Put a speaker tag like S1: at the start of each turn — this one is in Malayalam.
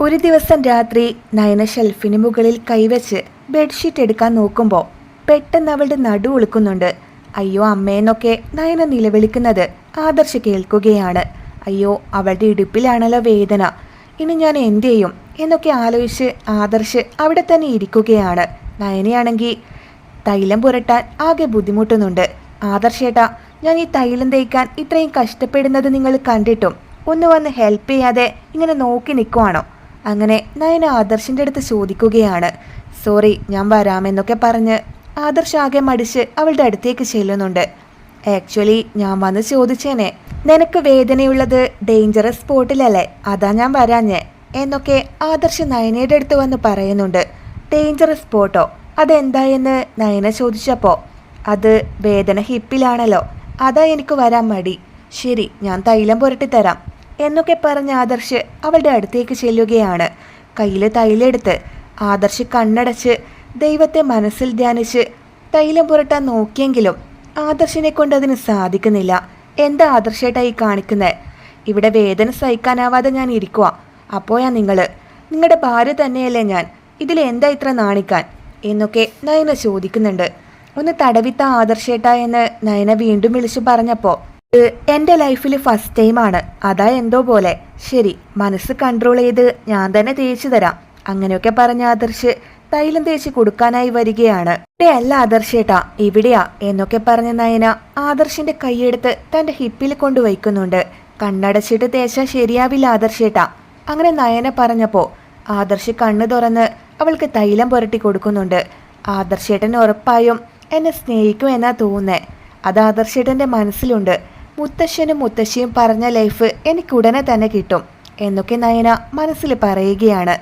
S1: ഒരു ദിവസം രാത്രി നയന ഷെൽഫിന് മുകളിൽ കൈവച്ച് ബെഡ്ഷീറ്റ് എടുക്കാൻ നോക്കുമ്പോൾ പെട്ടെന്ന് അവളുടെ നടു ഒളുക്കുന്നുണ്ട്. അയ്യോ അമ്മേന്നൊക്കെ നയന നിലവിളിക്കുന്നത് ആദർശ് കേൾക്കുകയാണ്. അയ്യോ അവളുടെ ഇടുപ്പിലാണല്ലോ വേദന. ഇനി ഞാൻ എന്ത് ചെയ്യും? എന്നൊക്കെ ആലോചിച്ച് ആദർശ് അവിടെ തന്നെ ഇരിക്കുകയാണ്. നയനയാണെങ്കിൽ തൈലം പുരട്ടാൻ ആകെ ബുദ്ധിമുട്ടുന്നുണ്ട്. ആദർശേട്ടാ ഞാൻ ഈ തൈലം തേക്കാൻ ഇത്രയും കഷ്ടപ്പെടുന്നത് നിങ്ങൾ കണ്ടിട്ടും. ഒന്ന് വന്ന് ഹെൽപ്പ് ചെയ്യാതെ ഇങ്ങനെ നോക്കി നിൽക്കുവാണോ അങ്ങനെ നയന ആദർശിന്റെ അടുത്ത് ചോദിക്കുകയാണ്. സോറി ഞാൻ വരാമെന്നൊക്കെ പറഞ്ഞ് ആദർശ് ആകെ മടിച്ച് അവളുടെ അടുത്തേക്ക് ചെല്ലുന്നുണ്ട്. ആക്ച്വലി ഞാൻ വന്ന് ചോദിച്ചേനെ നിനക്ക് വേദനയുള്ളത് ഡേഞ്ചറസ് സ്പോട്ടിലല്ലേ അതാ ഞാൻ വരാഞ്ഞേ എന്നൊക്കെ ആദർശ് നയനയുടെ അടുത്ത് വന്ന് പറയുന്നുണ്ട്. ഡേഞ്ചറസ് സ്പോട്ടോ അതെന്തായെന്ന് നയന ചോദിച്ചപ്പോൾ അത് വേദന ഹിപ്പിലാണല്ലോ അതാ എനിക്ക് വരാൻ മടി. ശരി ഞാൻ തൈലം പുരട്ടി തരാം. എന്നൊക്കെ പറഞ്ഞ ആദർശ് അവളുടെ അടുത്തേക്ക് ചെല്ലുകയാണ്. കയ്യിൽ തൈലെടുത്ത് ആദർശ് കണ്ണടച്ച് ദൈവത്തെ മനസ്സിൽ ധ്യാനിച്ച് തൈലം പുരട്ടാൻ നോക്കിയെങ്കിലും ആദർശിനെ കൊണ്ട് അതിന് സാധിക്കുന്നില്ല. എന്താ ആദർശേട്ടായി കാണിക്കുന്നത് ഇവിടെ വേദന സഹിക്കാനാവാതെ ഞാൻ ഇരിക്കുക അപ്പോയാ നിങ്ങൾ നിങ്ങളുടെ ഭാര്യ തന്നെയല്ലേ ഞാൻ. ഇതിൽ എന്താ ഇത്ര നാണിക്കാൻ? എന്നൊക്കെ നയന ചോദിക്കുന്നുണ്ട്. ഒന്ന് തടവിത്ത ആദർശേട്ട എന്ന് നയന വീണ്ടും വിളിച്ചു പറഞ്ഞപ്പോൾ എന്റെ ലൈഫിൽ ഫസ്റ്റ് ടൈമാണ് അതാ എന്തോ പോലെ. ശരി മനസ്സ് കൺട്രോൾ ചെയ്ത് ഞാൻ തന്നെ തേച്ചു തരാം. അങ്ങനെയൊക്കെ പറഞ്ഞ ആദർശ് തൈലം തേച്ച് കൊടുക്കാനായി വരികയാണ്. "ഇവിടെ അല്ല ആദർശേട്ടാ ഇവിടെയാ എന്നൊക്കെ പറഞ്ഞ നയന ആദർശിന്റെ കൈയെടുത്ത് തന്റെ ഹിപ്പിൽ കൊണ്ടുവയ്ക്കുന്നുണ്ട് കണ്ണടച്ചിട്ട് തേച്ചാൽ ശരിയാവില്ല ആദർശേട്ടാ അങ്ങനെ നയന പറഞ്ഞപ്പോ ആദർശ് കണ്ണു തുറന്ന് അവൾക്ക് തൈലം പുരട്ടി കൊടുക്കുന്നുണ്ട്. ആദർശേട്ടൻ ഉറപ്പായും എന്നെ സ്നേഹിക്കും എന്നാ തോന്നുന്നേ. അത് ആദർശേട്ടന്റെ മനസ്സിലുണ്ട്. മുത്തശ്ശനും മുത്തശ്ശിയും പറഞ്ഞ ലൈഫ് എനിക്ക് ഉടനെ തന്നെ കിട്ടും. എന്നൊക്കെ നയന മനസ്സിൽ പറയുകയാണ്.